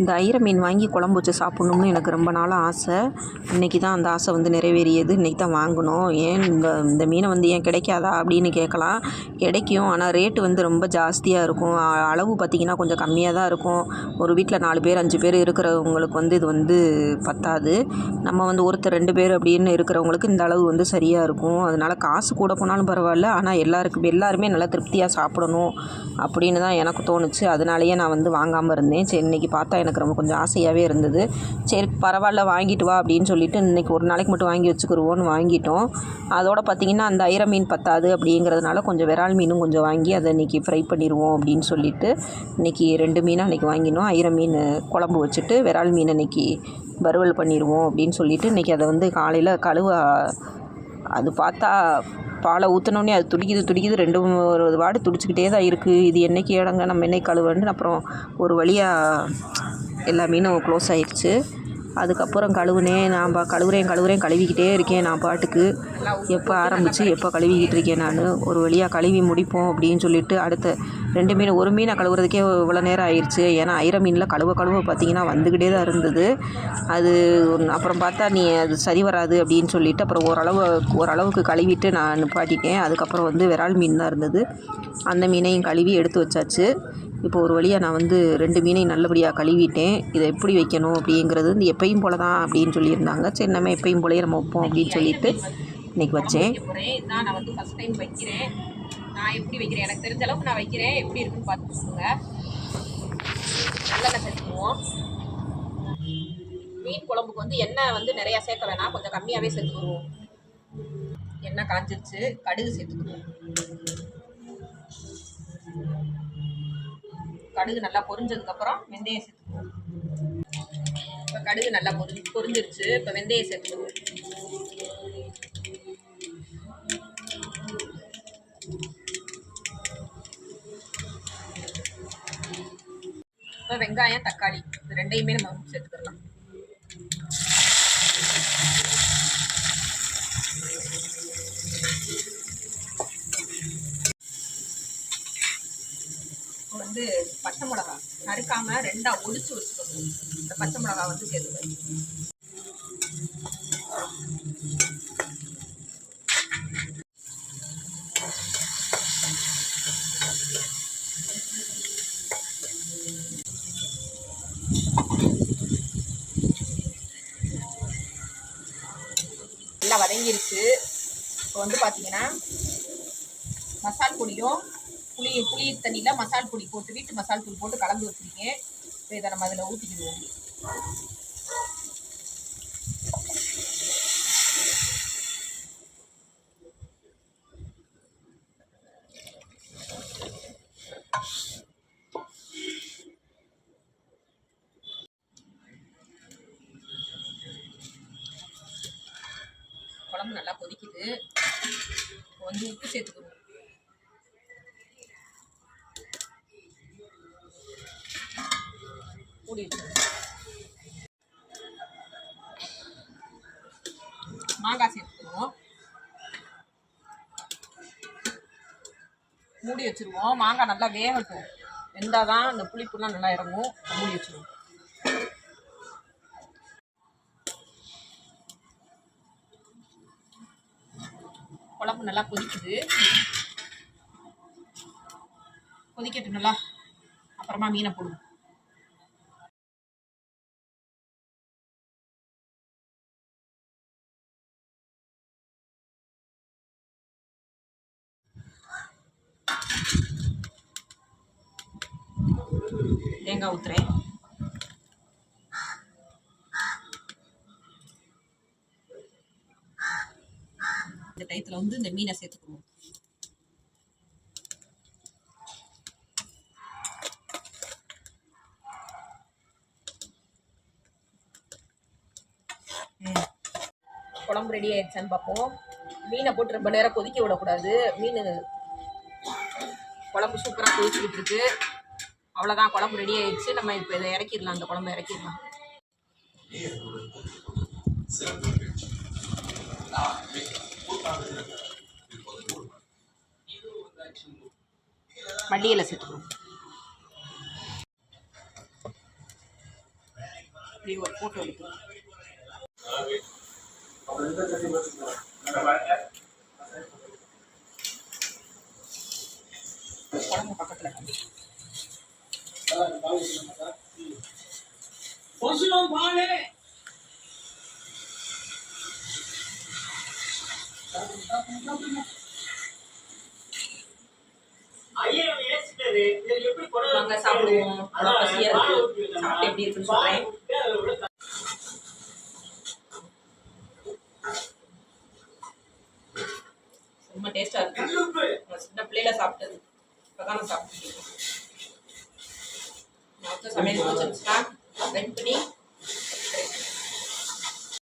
இந்த ஐர மீன் வாங்கி குழம்பு வச்சு சாப்பிட்ணும்னு எனக்கு ரொம்ப நாளாக ஆசை. இன்றைக்கி தான் அந்த ஆசை வந்து நிறைவேறியது. இன்றைக்கி தான் வாங்கணும். ஏன் இந்த இந்த மீனை வந்து ஏன் கிடைக்காதா அப்படின்னு கேட்கலாம். கிடைக்கும். ஆனால் ரேட்டு வந்து ரொம்ப ஜாஸ்தியாக இருக்கும். அளவு பார்த்திங்கன்னா கொஞ்சம் கம்மியாக தான் இருக்கும். ஒரு வீட்டில் நாலு பேர் அஞ்சு பேர் இருக்கிறவங்களுக்கு வந்து இது வந்து பத்தாது. நம்ம வந்து ஒருத்தர் ரெண்டு பேர் அப்படின்னு இருக்கிறவங்களுக்கு இந்த அளவு வந்து சரியாக இருக்கும். அதனால் காசு கூட போனாலும் பரவாயில்ல. ஆனால் எல்லாருக்கும் எல்லாருமே நல்லா திருப்தியாக சாப்பிடணும் அப்படின்னு தான் எனக்கு தோணுச்சு. அதனாலேயே நான் வந்து வாங்காமல் இருந்தேன். சரி இன்றைக்கி பார்த்து எனக்கு ரொம்ப கொஞ்சம் ஆசையாகவே இருந்தது. சரி பரவாயில்ல வாங்கிட்டு வா அப்படின்னு சொல்லிட்டு இன்றைக்கி ஒரு நாளைக்கு மட்டும் வாங்கி வச்சுக்கிருவோன்னு வாங்கிட்டோம். அதோட பார்த்திங்கன்னா அந்த ஐர மீன் பத்தாது அப்படிங்கிறதுனால கொஞ்சம் விரால் மீனும் கொஞ்சம் வாங்கி அதை இன்றைக்கி ஃப்ரை பண்ணிடுவோம் அப்படின்னு சொல்லிட்டு இன்றைக்கி ரெண்டு மீனாக அன்றைக்கி வாங்கினோம். ஐர மீன் குழம்பு வச்சுட்டு விரால் மீன் இன்றைக்கி வறுவல் பண்ணிடுவோம் அப்படின்னு சொல்லிட்டு இன்றைக்கி அதை வந்து காலையில் கழுவ அது பார்த்தா பாலை ஊற்றினோடனே அது துடிக்குது துடிக்குது. ரெண்டு ஒரு வாடு துடிச்சிக்கிட்டே தான் இருக்குது இது என்னைக்கு இடங்க நம்ம என்னைக்கு கழுவன்னு அப்புறம் ஒரு வழியாக எல்லா மீனும் க்ளோஸ் ஆயிடுச்சு அதுக்கப்புறம் கழுவுனேன். நான் பா கழுவுறேன் கழுவுறேன் கழுவிக்கிட்டே இருக்கேன் நான் பாட்டுக்கு. எப்போ ஆரம்பித்து எப்போ கழுவிக்கிட்டு இருக்கேன் நான். ஒரு வழியாக கழுவி முடிப்போம் அப்படின்னு சொல்லிட்டு அடுத்த ரெண்டு மீன் ஒரு மீனை கழுவுறதுக்கே இவ்வளோ நேரம் ஆயிடுச்சு ஏன்னா ஐர மீனில் கழுவ கழுவ பார்த்தீங்கன்னா வந்துக்கிட்டே தான் இருந்தது. அது அப்புறம் பார்த்தா நீ அது சரி வராது அப்படின்னு சொல்லிட்டு அப்புறம் ஓரளவு ஓரளவுக்கு கழுவிட்டு நான் நிப்பாட்டிட்டேன். அதுக்கப்புறம் வந்து விரால் மீன் தான் இருந்தது. அந்த மீனையும் கழுவி எடுத்து வச்சாச்சு. இப்போ ஒரு வழியாக நான் வந்து ரெண்டு மீனையும் நல்லபடியாக கழுவிட்டேன். இதை எப்படி வைக்கணும் அப்படிங்கிறது வந்து எப்பயும் போல தான் அப்படின்னு சொல்லியிருந்தாங்க. சரி நம்ம எப்பயும் போலயே நம்ம வைப்போம் அப்படின்னு சொல்லிட்டு இன்னைக்கு வச்சேன். நான் வந்து ஃபஸ்ட் டைம் வைக்கிறேன். நான் எப்படி வைக்கிறேன்? எனக்கு தெரிஞ்ச அளவுக்கு நான் வைக்கிறேன். எப்படி இருக்குன்னு பார்த்துக்கோங்க நல்லெண்ணெய் சேர்த்துக்குவோம். மீன் குழம்புக்கு வந்து எண்ணெய் வந்து நிறையா சேர்க்க வேணாம். கொஞ்சம் கம்மியாகவே சேர்த்துக்குருவோம் எண்ணெய் காஞ்சிருச்சு. கடுகு சேர்த்துக்குவோம். கடுகு நல்லா பொரிஞ்சதுக்கப்புறம் வெந்தயம் சேர்த்துக்குவோம். இப்போ கடுகு நல்லா பொரி பொரிஞ்சிருச்சு. இப்போ வெந்தயம் சேர்த்துக்குவோம். இப்போ வெங்காயம் தக்காளி இது ரெண்டையுமே நம்ம சேர்த்துக்கலாம். வந்து பச்சை மிளகா நறுக்காம ரெண்டா ஒடிச்சு வச்சுக்கணும். இந்த பச்சை மிளகா வந்து சேர்த்துக்கணும் நல்லா வதங்கிருச்சு. இப்போ வந்து பார்த்தீங்கன்னா மசால் பொடியும் புளி புளி தண்ணியில் மசால் பொடி போட்டு வீட்டு மசால் தூள் போட்டு கலந்து வச்சுருக்கேன். இப்போ இதை நம்ம அதில் ஊற்றிக்கிடுவோம் குழம்பு நல்லா கொதிக்குது. இப்போ வந்து உப்பு சேர்த்துக்கணும். மூடி மாங்காய் சேர்த்துக்கணும். மூடி வச்சிருவோம். மாங்காய் நல்லா வேகட்டும். வெந்தால் தான் அந்த புளிப்புலாம் நல்லா இறங்கும். மூடி வச்சிருவோம். குழம்பு நல்லா கொதிக்குது. கொதிக்கட்டும் நல்லா. அப்புறமா மீனை போடுவோம். தேங்காய் ஊற்றுறேன் டயத்தில் வந்து இந்த மீனை சேர்த்துக்கணும். குழம்பு ரெடி ஆயிடுச்சான்னு பார்ப்போம். மீனை போட்டு ரொம்ப நேரம் கொதிக்க விடக்கூடாது. மீன் குழம்பு சூப்பராக கொதிச்சுக்கிட்டு இருக்கு. அவ்வளோதான் குழம்பு ரெடி ஆயிடுச்சு. நம்ம இப்போ இதை இறக்கிடலாம். அந்த குழம்பு இறக்கிடலாம். மல்லியில் சேர்த்துக்கணும் இப்படி ஒரு போட்டு எடுத்துக்கலாம் குழம்பு பக்கத்தில் வாங்க சாப்பிடுவோம். அவ்வளோ பசியாக இருக்கு. சாப்பிட்டு எப்படி இருக்குன்னு சொல்கிறேன் ரொம்ப டேஸ்ட்டாக இருக்கு. நான் சின்ன பிள்ளையில சாப்பிட்டது. இப்போ தான் நான் சாப்பிட்டுருக்கேன் மொத்தம் சமையல் பண்ணி